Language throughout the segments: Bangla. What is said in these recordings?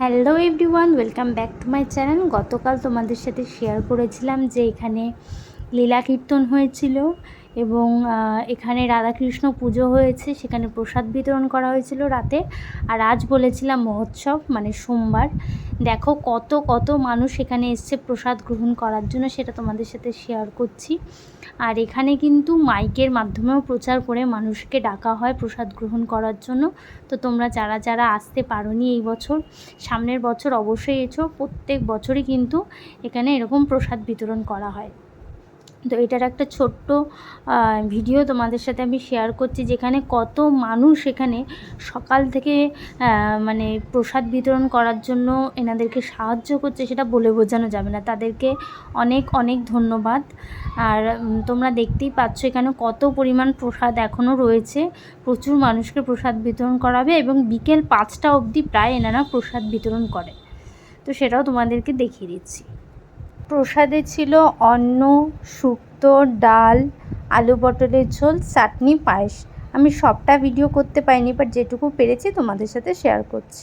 Hello everyone welcome back to my channel গতকাল তোমাদের সাথে শেয়ার করেছিলাম যে এখানে লীলা কীর্তন হয়েছিল। এবং এখানে রাধাকৃষ্ণ পুজো হয়েছে, সেখানে প্রসাদ বিতরণ করা হয়েছিল রাতে। আর আজ বলেছিলাম মহোৎসব মানে সোমবার। দেখো কত কত মানুষ এখানে এসছে প্রসাদ গ্রহণ করার জন্য, সেটা তোমাদের সাথে শেয়ার করছি। আর এখানে কিন্তু মাইকের মাধ্যমেও প্রচার করে মানুষকে ডাকা হয় প্রসাদ গ্রহণ করার জন্য। তো তোমরা যারা যারা আসতে পারোনি এই বছর, সামনের বছর অবশ্যই এসো। প্রত্যেক বছরই কিন্তু এখানে এরকম প্রসাদ বিতরণ করা হয়। তো এটার একটা ছোট্ট ভিডিও তোমাদের সাথে আমি শেয়ার করছি যেখানে কত মানুষ এখানে সকাল থেকে মানে প্রসাদ বিতরণ করার জন্য এনাদেরকে সাহায্য করছে সেটা বলে বোঝানো যাবে না। তাদেরকে অনেক অনেক ধন্যবাদ। আর তোমরা দেখতেই পাচ্ছ এখানে কত পরিমাণ প্রসাদ এখনও রয়েছে। প্রচুর মানুষকে প্রসাদ বিতরণ করাবে এবং বিকেল পাঁচটা অবধি প্রায় এনারা প্রসাদ বিতরণ করে। তো সেটাও তোমাদেরকে দেখিয়ে দিচ্ছি। প্রসাদে ছিল অন্ন শুক্তো ডাল আলু পটলের ঝোল চাটনি পায়েস। আমি সবটা ভিডিও করতে পারিনি বাট যেটুকু পেরেছি তোমাদের সাথে শেয়ার করছি।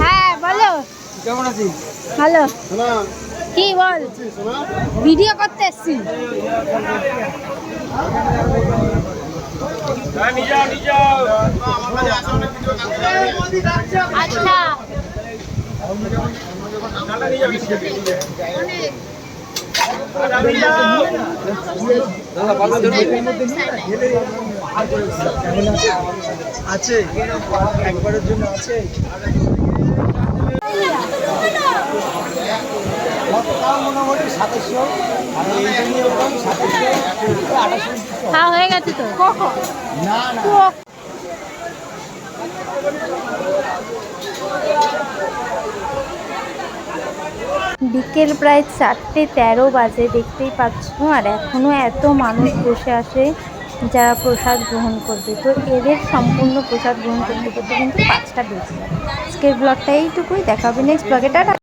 হ্যাঁ বলো। কেমন আছিস? হ্যালো কি বল? ভিডিও করতে এসছি। আচ্ছা দাদা ভালো আছে। একবারের জন্য আছে। মোটামুটি সাতাশশো আর এইটা নিয়ে ওরকম সাতাশশো আঠাশশো। হ্যাঁ হয়ে গেছে তো? না না। বিকেল প্রায় চারটে তেরো বাজে, দেখতেই পাচ্ছ? আর এখনও এত মানুষ বসে আসে যারা প্রসাদ গ্রহণ করবে। তো এদের সম্পূর্ণ প্রসাদ গ্রহণ করতে করতে কিন্তু পাঁচটা বেজে যাবে আজকের ব্লগটা এইটুকুই দেখাবে নেক্সট ব্লগে টাটা!